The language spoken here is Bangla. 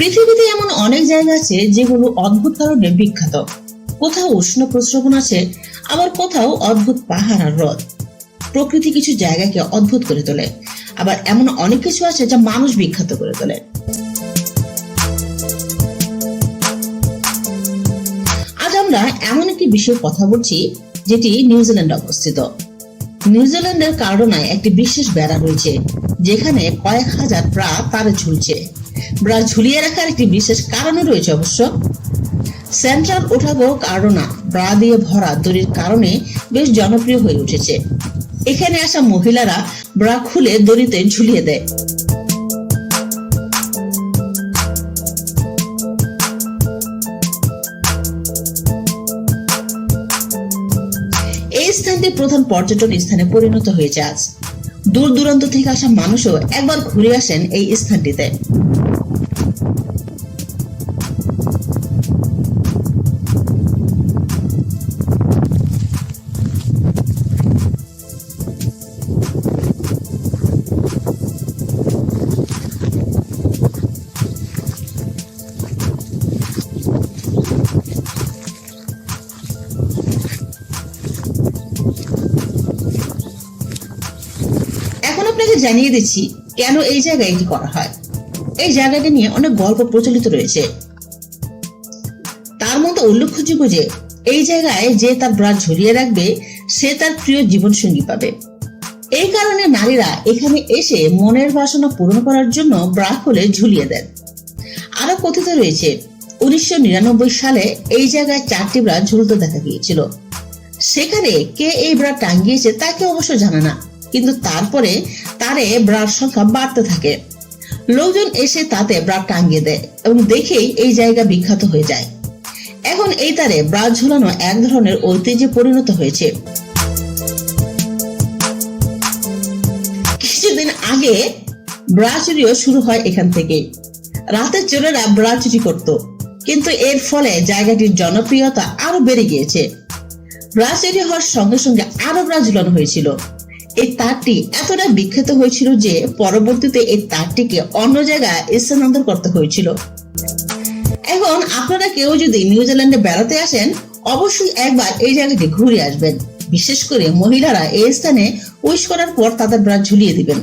পৃথিবীতে এমন অনেক জায়গা আছে যেগুলো অদ্ভুত কারণে বিখ্যাত। কোথাও উষ্ণ প্রস্রবণ আছে, আবার কোথাও অদ্ভুত পাহাড় আর হ্রদ। প্রকৃতি কিছু জায়গাকে অদ্ভুত করে তোলে। আবার এমন অনেক কিছু আছে যা মানুষ বিখ্যাত করে তোলে। আজ আমরা এমন একটি বিষয়ে কথা বলছি, যেটি নিউজিল্যান্ডে অবস্থিত। নিউজিল্যান্ডের কার্ডোনায় একটি বিশেষ বেড়া রয়েছে, যেখানে কয়েক হাজার প্রা তারে ঝুলছে। ব্রা ঝুলিয়ে রাখার একটি বিশেষ কারণও রয়েছে অবশ্য। সেন্ট্রাল ওঠাগো কার্ডোনা ব্রা দিয়ে ভরা দড়ির কারণে বেশ জনপ্রিয় হয়ে উঠেছে। এখানে আসা মহিলারা ব্রা খুলে দড়িতে ঝুলিয়ে দেয়। এই স্থানটি প্রধান পর্যটন স্থানে পরিণত হয়েছে আজ। দূর দূরান্ত থেকে আসা মানুষও একবার ঘুরে আসেন এই স্থানটিতে। জানিয়ে দিচ্ছি কেন এই জায়গায় এটি করা হয়। এই জায়গাটি নিয়ে অনেক গল্প প্রচলিত রয়েছে। তার মধ্যে উল্লেখযোগ্য যে, এই জায়গায় যে তার ব্রাশ ঝুলিয়ে রাখবে, সে তার প্রিয় জীবন সঙ্গী পাবে। এই কারণে নারীরা এখানে এসে মনের বাসনা পূরণ করার জন্য ব্রা খুলে ঝুলিয়ে দেন। আরও কথিত রয়েছে, উনিশশো নিরানব্বই সালে এই জায়গায় চারটি ব্রা ঝুলতে দেখা গিয়েছিল। সেখানে কে এই ব্রা টাঙ্গিয়েছে তাকে অবশ্য জানে না, কিন্তু তারপরে তারে ব্রার সংখ্যা বাড়তে থাকে। লোকজন এসে তাতে ব্রা টাঙ্গিয়ে দেয় এবং দেখেই এই জায়গা বিখ্যাত হয়ে যায়। এখন এই তারে ব্রা ঝুলানো এক ধরনের ঐতিহ্যে পরিণত হয়েছে। কিছুদিন আগে ব্রা চুরিও শুরু হয় এখান থেকে রাতের চোরেরা ব্রা চুরি করত, কিন্তু এর ফলে জায়গাটির জনপ্রিয়তা আরও বেড়ে গিয়েছে। ব্রা চুরি হওয়ার সঙ্গে সঙ্গে আরও ব্রা ঝুলানো হয়েছিল। এই তারটি এতটা বিখ্যাত হয়েছিল যে পরবর্তীতে এই তারটিকে অন্য জায়গায় স্থানান্তর করতে হয়েছিল। এখন আপনারা কেউ যদি নিউজিল্যান্ডে বেড়াতে আসেন, অবশ্যই একবার এই জায়গাটি ঘুরে আসবেন। বিশেষ করে মহিলারা এই স্থানে উইশ করার পর তাদের ব্রাশ ঝুলিয়ে দিবেন।